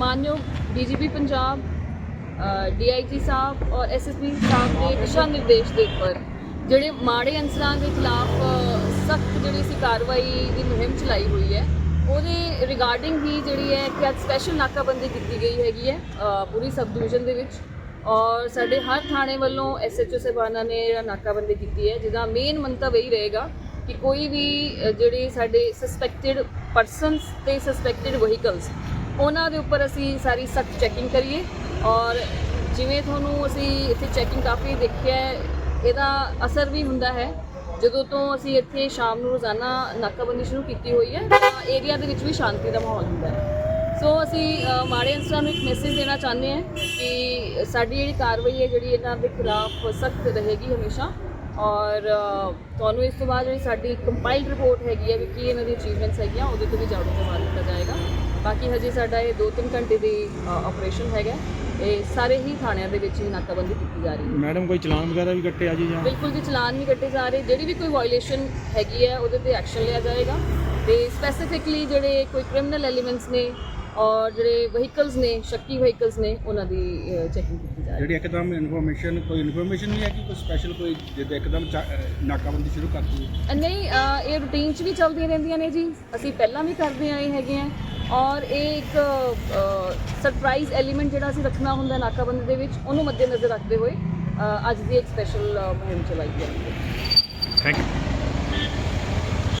Punjab DIG ਸਾਹਿਬ ਔਰ SSP ਸਾਹਿਬ ਦੇ ਦਿਸ਼ਾ ਨਿਰਦੇਸ਼ ਦੇ ਉੱਪਰ ਜਿਹੜੇ ਮਾੜੇ ਅੰਸਰਾਂ ਦੇ ਖਿਲਾਫ ਸਖਤ ਜਿਹੜੀ ਸੀ ਕਾਰਵਾਈ ਦੀ ਮੁਹਿੰਮ ਚਲਾਈ ਹੋਈ ਹੈ ਉਹਦੇ ਰਿਗਾਰਡਿੰਗ ਹੀ ਜਿਹੜੀ ਹੈ ਕਿ ਅੱਜ ਸਪੈਸ਼ਲ ਨਾਕਾਬੰਦੀ ਕੀਤੀ ਗਈ ਹੈਗੀ ਹੈ ਅ, ਪੂਰੀ ਸਬ ਡਿਵੀਜ਼ਨ ਦੇ ਵਿੱਚ ਔਰ ਸਾਡੇ ਹਰ ਥਾਣੇ ਵੱਲੋਂ ਐਸਐਚਓ ਸਾਹਿਬਾਨਾਂ ਨੇ ਜਿਹੜਾ ਨਾਕਾਬੰਦੀ ਕੀਤੀ ਹੈ ਜਿਹਦਾ ਮੇਨ ਮੰਤਵ ਇਹੀ ਰਹੇਗਾ ਕਿ ਕੋਈ ਵੀ ਜਿਹੜੇ ਸਾਡੇ ਸਸਪੈਕਟਡ ਪਰਸਨਸ ਤੇ ਸਸਪੈਕਟਡ ਵਹੀਕਲਸ ਉਹਨਾਂ ਦੇ ਉੱਪਰ ਅਸੀਂ ਸਾਰੀ ਸਖਤ ਚੈਕਿੰਗ ਕਰੀਏ ਔਰ ਜਿਵੇਂ ਤੁਹਾਨੂੰ ਅਸੀਂ ਇੱਥੇ ਚੈਕਿੰਗ ਕਾਫੀ ਦੇਖਿਆ ਇਹਦਾ ਅਸਰ ਵੀ ਹੁੰਦਾ ਹੈ। ਜਦੋਂ ਤੋਂ ਅਸੀਂ ਇੱਥੇ ਸ਼ਾਮ ਨੂੰ ਰੋਜ਼ਾਨਾ ਨਾਕਾਬੰਦੀ ਸ਼ੁਰੂ ਕੀਤੀ ਹੋਈ ਹੈ, ਤਾਂ ਏਰੀਆ ਦੇ ਵਿੱਚ ਵੀ ਸ਼ਾਂਤੀ ਦਾ ਮਾਹੌਲ ਹੁੰਦਾ ਹੈ। ਸੋ ਅਸੀਂ ਮਾੜੇ ਅਨਸਰਾਂ ਨੂੰ ਇੱਕ ਮੈਸੇਜ ਦੇਣਾ ਚਾਹੁੰਦੇ ਹਾਂ ਕਿ ਸਾਡੀ ਜਿਹੜੀ ਕਾਰਵਾਈ ਹੈ, ਜਿਹੜੀ ਇਹਨਾਂ ਦੇ ਖਿਲਾਫ ਸਖਤ ਰਹੇਗੀ ਹਮੇਸ਼ਾ ਔਰ ਤੁਹਾਨੂੰ ਇਸ ਤੋਂ ਬਾਅਦ ਜਿਹੜੀ ਸਾਡੀ ਕੰਪਾਈਲਡ ਰਿਪੋਰਟ ਹੈਗੀ ਹੈ ਵੀ ਕੀ ਇਹਨਾਂ ਦੀ ਅਚੀਵਮੈਂਟਸ ਹੈਗੀਆਂ, ਉਹਦੇ ਤੋਂ ਵੀ ਜਾਣੂ ਕਰਵਾ ਦਿੱਤਾ ਜਾਏਗਾ। ਬਾਕੀ ਹਜੇ ਸਾਡਾ ਇਹ 2-3 ਘੰਟੇ ਦੀ ਆਪਰੇਸ਼ਨ ਹੈਗਾ। ਇਹ ਸਾਰੇ ਹੀ ਥਾਣਿਆਂ ਦੇ ਵਿੱਚ ਹੀ ਨਾਕਾਬੰਦੀ ਕੀਤੀ ਜਾ ਰਹੀ ਹੈ। ਮੈਡਮ ਕੋਈ ਚਲਾਨ ਵਗੈਰਾ ਵੀ ਕੱਟਿਆ ਜੀ ਜਾਂ? ਬਿਲਕੁਲ ਜੀ ਚਲਾਨ ਨਹੀਂ ਕੱਟੇ ਜਾ ਰਹੇ। ਜਿਹੜੀ ਵੀ ਕੋਈ ਵਾਇਓਲੇਸ਼ਨ ਹੈਗੀ ਹੈ ਉਹਦੇ ਤੇ ਐਕਸ਼ਨ ਲਿਆ ਜਾਏਗਾ। ਤੇ ਸਪੈਸੀਫਿਕਲੀ ਜਿਹੜੇ ਕੋਈ ਕ੍ਰਿਮੀਨਲ ਐਲੀਮੈਂਟਸ ਨੇ ਔਰ ਜਿਹੜੇ ਵਹੀਕਲਸ ਨੇ ਸ਼ੱਕੀ ਵਹੀਕਲਸ ਨੇ ਉਹਨਾਂ ਦੀ ਚੈਕਿੰਗ ਕੀਤੀ ਜਾ ਰਹੀ ਹੈ। ਜਿਹੜੀ ਇੱਕਦਮ ਇਨਫੋਰਮੇਸ਼ਨ ਕੋਈ ਇਨਫੋਰਮੇਸ਼ਨ ਨਹੀਂ ਹੈ ਕਿ ਕੋਈ ਸਪੈਸ਼ਲ ਕੋਈ ਜਿੱਦਾਂ ਇੱਕਦਮ ਨਾਕਾਬੰਦੀ ਸ਼ੁਰੂ ਕਰ ਦਿੱਤੀ? ਅ, ਨਹੀਂ ਇਹ ਰੂਟੀਨ 'ਚ ਵੀ ਚੱਲਦੀਆਂ ਰਹਿੰਦੀਆਂ ਨੇ ਜੀ। ਅਸੀਂ ਪਹਿਲਾਂ ਵੀ ਕਰਦੇ ਆਏ ਹੈਗੇ ਆ ਔਰ ਇਹ ਇੱਕ ਸਰਪ੍ਰਾਈਜ਼ ਐਲੀਮੈਂਟ ਜਿਹੜਾ ਅਸੀਂ ਰੱਖਣਾ ਹੁੰਦਾ ਨਾਕਾਬੰਦੀ ਦੇ ਵਿੱਚ, ਉਹਨੂੰ ਮੱਦੇਨਜ਼ਰ ਰੱਖਦੇ ਹੋਏ ਅੱਜ ਦੀ ਇੱਕ ਸਪੈਸ਼ਲ ਮੁਹਿੰਮ ਚਲਾਈ ਹੈ। Thank you